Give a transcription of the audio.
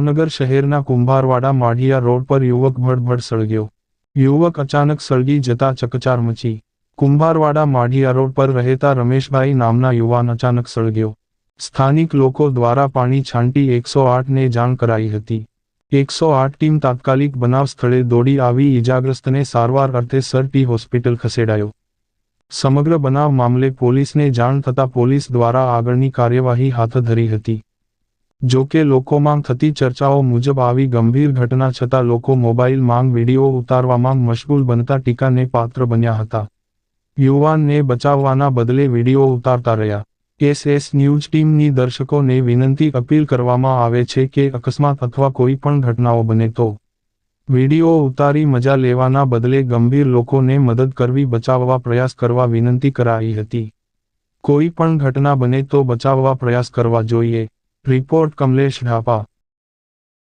ભાવનગર શહેરના કુંભારવાડા માઢિયા રોડ પર યુવક ભડભડ સળગ્યો. યુવક અચાનક સળગી જતા ચકચાર મચી. કુંભારવાડા માઢિયા રોડ પર રહેતા રમેશભાઈ નામના યુવાન અચાનક સળગ્યો. સ્થાનિક લોકો દ્વારા પાણી છાંટી એકસો આઠને જાણ કરાઈ હતી. એકસો આઠ ટીમ તાત્કાલિક બનાવ સ્થળે દોડી આવી ઈજાગ્રસ્તને સારવાર અર્થે સર ટી હોસ્પિટલ ખસેડાયો. સમગ્ર બનાવ મામલે પોલીસને જાણ થતાં પોલીસ દ્વારા આગળની કાર્યવાહી હાથ ધરી હતી. જો કે લોકોમાં થતી ચર્ચાઓ મુજબ આવી ગંભીર ઘટના છતાં લોકો મોબાઈલ માંગ વીડિયો ઉતારવામાં મશગુલ બનતા ટીકાને પાત્ર બન્યા હતા. યુવાનને બચાવવાના બદલે વીડિયો ઉતારતા રહ્યા. એસએસ ન્યૂઝ ટીમની દર્શકોને વિનંતી અપીલ કરવામાં આવે છે કે અકસ્માત અથવા કોઈ પણ ઘટનાઓ બને તો વીડિયો ઉતારી મજા લેવાના બદલે ગંભીર લોકોને મદદ કરવી બચાવવા પ્રયાસ કરવા વિનંતી કરાઈ હતી. કોઈ પણ ઘટના બને તો બચાવવા પ્રયાસ કરવા જોઈએ. રિપોર્ટ કમલેશ ઢાપા